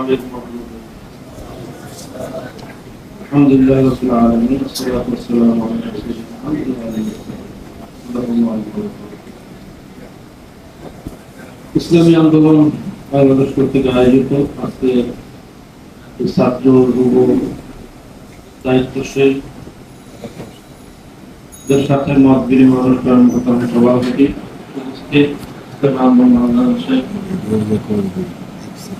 عليكم ورحمة الله الحمد لله رب العالمين والصلاة والسلام على رسول الله الحمد لله صلى الله عليه وسلم ইসলামী আন্দোলন বাংলাদেশ কর্তৃক আয়োজিত আজকে এই ছাত্র যুব দায়িত্বশীল দের সাথে মত বিনিময় অনুষ্ঠান প্রথমে সভাপতি উপস্থিত ইসলামী আন্দোলন বাংলাদেশের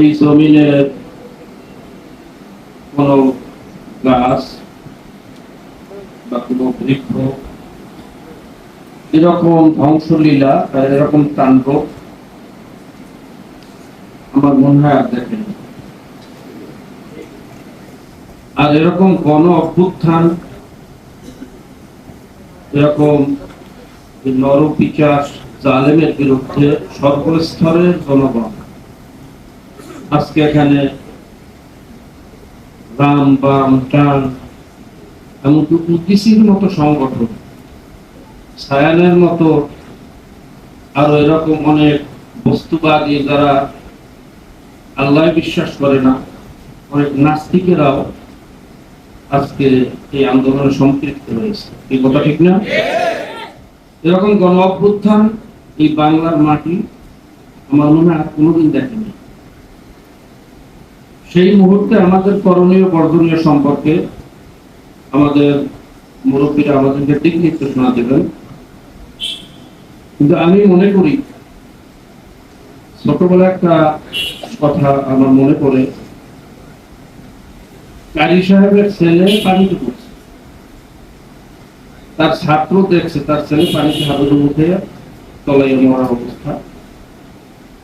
এই জমিনে কোন গাছ বা কোন বৃক্ষ, এরকম ধ্বংসলীলা বা এরকম তাণ্ডব আমার মনে হয় আর দেখেনি আর এরকম গণ অভ্যুত্থান, এরকম নরপিচাস জালেমের বিরুদ্ধে সর্বস্তরের জনগণ আজকে এখানে রাম, বাম টান এমনকি উদ্দিসির মতো সংগঠন, সায়ানের মতো আরও এরকম অনেক বস্তুবাদী যারা আল্লাহ বিশ্বাস করে না, অনেক নাস্তিকেরাও আজকে এই আন্দোলনে সম্পৃক্ত হয়েছে এই কথা ঠিক না? এরকম গণ অভ্যুত্থান এই বাংলার মাটি, আমার মনে হয় কোনোদিন দেখেনি। সেই মুহূর্তে আমাদের করণীয়, বর্জনীয় সম্পর্কে আমাদের মুরব্বীরা আমাদেরকে দিক নির্দেশনা দেবেন। কিন্তু আমি মনে করি ছোটবেলা একটা কথা আমার মনে পড়ে। কারি সাহেবের ছেলে পানিতে পড়ছে। তার ছাত্র দেখছে, তার ছেলে পানিতে হাবুডু উঠে তলাইয়ে মরা অবস্থা।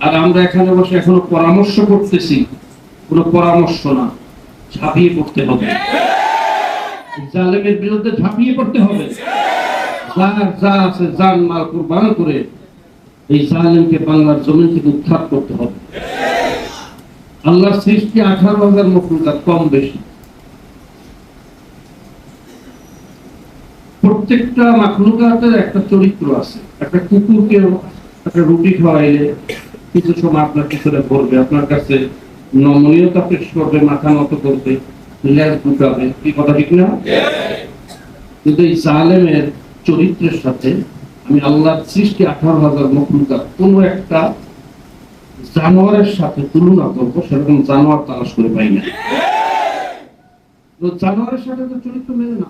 আর আমরা এখানে বসে এখনও পরামর্শ করতেছি, কোনো পরামর্শ না, ঝাঁপিয়ে পড়তে হবে। জালেমের বিরুদ্ধে ঝাঁপিয়ে পড়তে হবে। যার যা আছে, জান, মাল, কুরবান করে এই জালেমকে বাংলার জমিন থেকে উৎখাত করতে হবে। আল্লাহর সৃষ্টি আঠারো হাজার মকলুকাত কম বেশি। প্রত্যেকটা মাকলুকাতের একটা চরিত্র আছে। একটা কুকুরকে একটা রুটি খাওয়াইলে কিছু সময় আপনার পিছনে পড়বে আপনার কাছে নমনীয়তা পেশ করবে মাথা নত করবে লেজ কি কথা ঠিক না? কিন্তু এই জালেমের চরিত্রের সাথে আমি আল্লাহর সৃষ্টি আঠারো হাজার কোন একটা জানোয়ারের সাথে তুলনা করব সেরকম জানোয়ার তালাশ করে পাই না। জানোয়ারের সাথে তো চরিত্র মেলে না।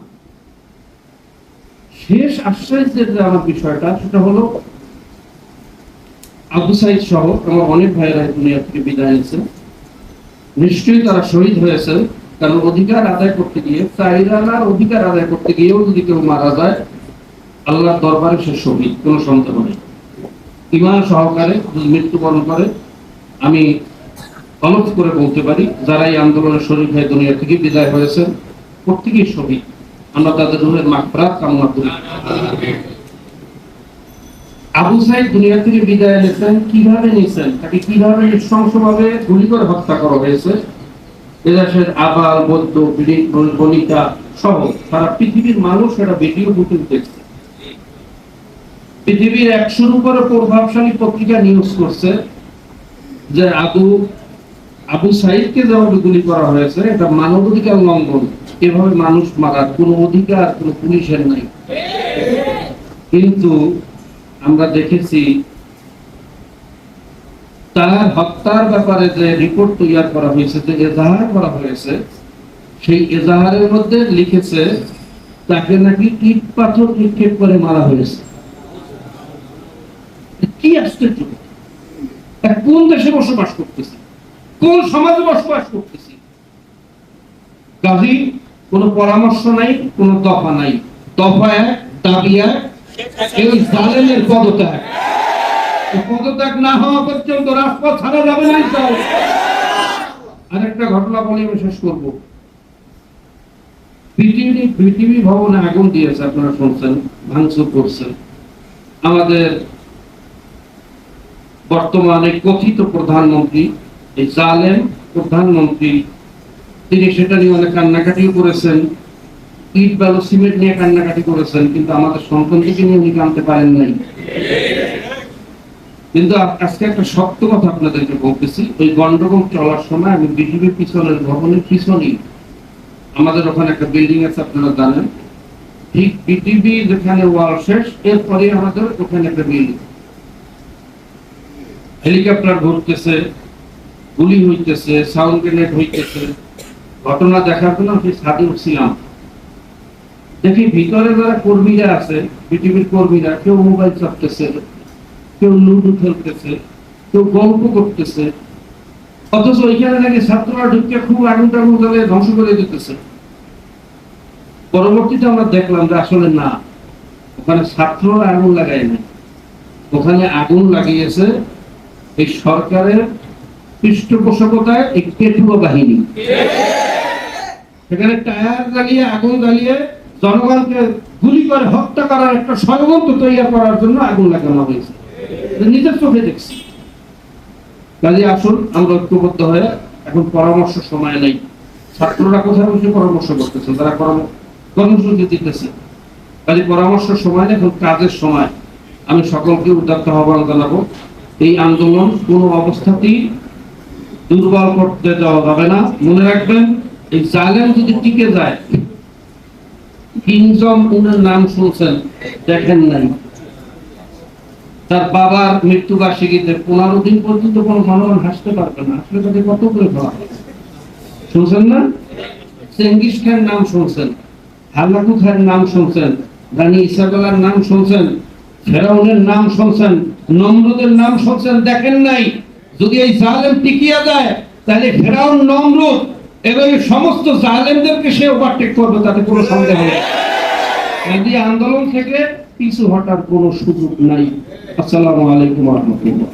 শেষ আশ্চর্যের যে আমার বিষয়টা সেটা হলো আবু সাইদ সহ আমার অনেক ভাইয়েরা দুনিয়া থেকে বিদায় নিয়েছেন। নিশ্চয়ই তারা শহীদ হয়েছেন, কারণ অধিকার আদায় করতে গিয়ে চাইরানার অধিকার আদায় করতে গিয়েও যদি কেউ মারা যায়, আল্লাহর দরবারে সে শহীদ, কোনো সন্দেহ নেই। ইমান সহকারে মৃত্যুবরণ করে, আমি অলপ করে বলতে পারি, যারা এই আন্দোলনের শরীর হয়ে দুনিয়া থেকে বিদায় হয়েছে প্রত্যেকেই শহীদ। আমরা তাদের রুহের মাকফরাত কামনা করি। আবু সাইদ দুনিয়া থেকে বিদায় নিয়েছেন, কীভাবে নিয়েছেন? তাকে কীভাবে নৃশংসভাবে গুলি করে হত্যা করা হয়েছে? এদেশের আবাল, বৌদ্ধ সহ সারা পৃথিবীর মানুষ এটা ভিডিও ফুটেজ দেখছে। পৃথিবীর একশোর উপরে প্রভাবশালী পত্রিকা নিউজ করছে যে আবু আবু সাইদকে যেভাবে গুলি করা হয়েছে, এটা মানবাধিকার লঙ্ঘন। এভাবে মানুষ মারার কোনো অধিকার কোনো পুলিশের নাই। কিন্তু আমরা দেখেছি, তার হত্যার ব্যাপারে যে রিপোর্ট তৈরি করা হয়েছে, যে এজাহার করা হয়েছে, সেই এজাহারের মধ্যে লিখেছে, তাকে নাকি ইট পাথর নিক্ষেপ করে মারা হয়েছে। কি আশ্চর্য কোন দেশে বসবাস করতেছি? কোন সমাজে বসবাস করতেছি? কাজী, কোনো পরামর্শ নাই, কোনো দফা নাই। দফা এক, দাবি এক এই জালেমের পদত্যাগ। পদত্যাগ না হওয়া পর্যন্ত রাজপথ ছাড়া যাবে না ঘটনা বলে, আমি শেষ করব। বিটিভি বিটিভি ভবনে আগুন দিয়েছে, আপনারা শুনছেন, ভাঙচুর করছেন আমাদের বর্তমানে কথিত প্রধানমন্ত্রী, এই জালেম প্রধানমন্ত্রী, তিনি সেটা নিয়ে অনেক কান্নাকাটিও করেছেন। ইট বালু সিমেন্ট নিয়ে কান্নাকাটি করেছেন, কিন্তু আমাদের সন্তানটিকে নিয়ে উনি কানতে পারেন নাই। কিন্তু আজকে একটা শক্ত কথা আপনাদেরকে বলতেছি, ওই গন্ডগোল চলার সময় আমি বিটিভির পিছনের ভবনের পিছনেই আমাদের ওখানে একটা বিল্ডিং আছে, আপনারা জানেন। ঠিক বিটিভি যেখানে ওয়াল শেষ, এরপরে আমাদের ওখানে একটা বিল্ডিং হেলিকপ্টার ঘুরতেছে, গুলি হইতেছে সাউন্ড গ্রেনেড হইতেছে। ঘটনা দেখার জন্য আমি ছাদে উঠছিলাম দেখি ভিতরে যারা কর্মীরা আছে বিটিভির কর্মীরা, কেউ মোবাইল চাপতেছে, কেউ লুডু খেলতেছে, কেউ গল্প করতেছে, অথচ ওইখানে নাকি ছাত্ররা ঢুকে খুব আগুন টাগুন জ্বালিয়ে ধ্বংস করে দিতেছে। পরবর্তীতে আমরা দেখলাম যে আসলে না, ওখানে ছাত্ররা আগুন লাগায় না ওখানে আগুন লাগিয়েছে এই সরকারের পৃষ্ঠপোষকতায় এই পেটুয়া বাহিনী। সেখানে টায়ার জ্বালিয়ে, আগুন জ্বালিয়ে জনগণকে গুলি করে হত্যা করার একটা ষড়যন্ত্র তৈরি করার জন্য আগুন লাগানো হয়েছে। নিজের চোখে দেখছি। কাজে আসুন, আমরা ঐক্যবদ্ধ হয়ে এখন পরামর্শ সময় নেই। ছাত্ররা কোথায় বসে পরামর্শ করতেছে? তারা কর্মসূচি দিতেছে। কাজে পরামর্শ সময় এখন কাজের সময়। আমি সকলকে উদ্যত্ত আহ্বান জানাব, এই আন্দোলন কোনো অবস্থাতেই দুর্বল করতে দেওয়া যাবে না। মনে রাখবেন, এই জালেম যদি টিকে যায় কিংজম উনের নাম শুনছেন, দেখেন নাই। তার বাবার মৃত্যুবার্ষিকীতে পনেরো দিন পর্যন্ত কোনো জনগণ হাসতে পারবে না। আসলে তাদের কত করে হয়? শুনছেন না? চেঙ্গিস খান নাম শুনছেন হালাকু খান নাম শুনছেন, রানী ইসাবেলার নাম শুনছেন, ফেরাউনের নাম শুনছেন, নমরুদের নাম শুনছেন, দেখেন নাই। যদি এই জালেম টিকিয়া যায়, তাহলে ফেরাউন নমরুদ এবং এই সমস্ত জালেমদেরকে সে ওভারটেক করবে, তাতে কোনো সন্দেহ নেই। আন্দোলন থেকে পিছু হটার কোনো সুযোগ নাই। আসসালামু আলাইকুম রহমতুল্লাহ।